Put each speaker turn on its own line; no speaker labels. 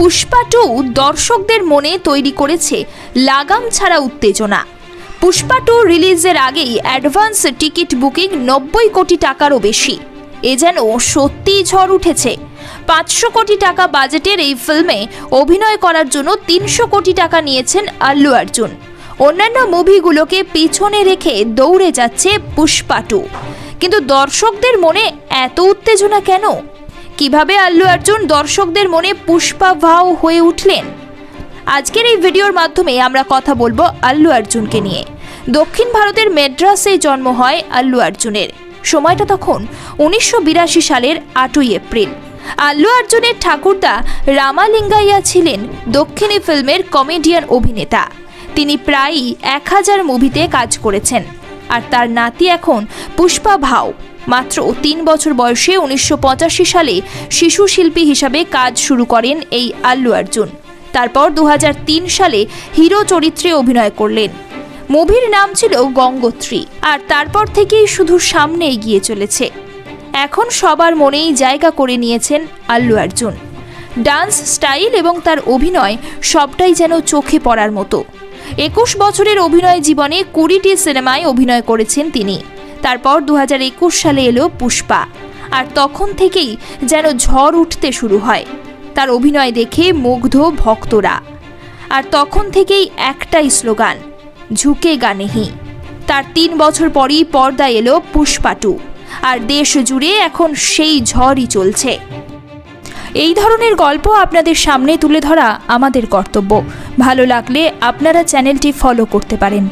Pushpa two দর্শকদের মনে তৈরি করেছে লাগাম ছাড়া উত্তেজনা। পুষ্পা টু রিলিজের আগেই অ্যাডভান্স টিকিট বুকিং নব্বই কোটি টাকারও বেশি। এ যেন সত্যিই ঝড় উঠেছে। পাঁচশো কোটি টাকা বাজেটের এই ফিল্মে অভিনয় করার জন্য তিনশো কোটি টাকা নিয়েছেন আল্লু অর্জুন। অন্যান্য মুভিগুলোকে পিছনে রেখে দৌড়ে যাচ্ছে পুষ্পা টু। কিন্তু দর্শকদের মনে এত উত্তেজনা কেন? কীভাবে আল্লু অর্জুন দর্শকদের মনে পুষ্পা ভাও হয়ে উঠলেন? আজকের এই ভিডিওর মাধ্যমে আমরা কথা বলব আল্লু অর্জুনকে নিয়ে। দক্ষিণ ভারতের মেড্রাসে জন্ম হয় আল্লু অর্জুনের। সময়টা তখন উনিশশো বিরাশি সালের আটই এপ্রিল। আল্লু অর্জুনের ঠাকুরদা রামালিঙ্গাইয়া ছিলেন দক্ষিণী ফিল্মের কমেডিয়ান অভিনেতা। তিনি প্রায়ই এক হাজার মুভিতে কাজ করেছেন। আর তার নাতি এখন পুষ্পা ভাও মাত্র তিন বছর বয়সে উনিশশো পঁচাশি সালে শিশু শিল্পী হিসাবে কাজ শুরু করেন এই আল্লু অর্জুন। তারপর দু হাজার তিন সালে হিরো চরিত্রে অভিনয় করলেন। মুভির নাম ছিল গঙ্গোত্রী, আর তারপর থেকেই শুধু সামনে এগিয়ে চলেছে। এখন সবার মনেই জায়গা করে নিয়েছেন আল্লু অর্জুন। ডান্স স্টাইল এবং তার অভিনয় সবটাই যেন চোখে পড়ার মতো। একুশ বছরের অভিনয় জীবনে কুড়িটি সিনেমায় অভিনয় করেছেন তিনি। তারপর দু হাজার একুশ সালে এলো পুষ্পা। আর তখন থেকেই যেন ঝড় উঠতে শুরু হয়। তার অভিনয় দেখে মুগ্ধ ভক্তরা। আর তখন থেকেই একটাই স্লোগান, ঝুঁকে গানেহি। তার তিন বছর পরই পর্দায় এলো পুষ্পা টু। আর দেশ জুড়ে এখন সেই ঝড়ই চলছে। এই ধরনের গল্প আপনাদের সামনে তুলে ধরা আমাদের কর্তব্য। ভালো লাগলে আপনারা চ্যানেলটি ফলো করতে পারেন।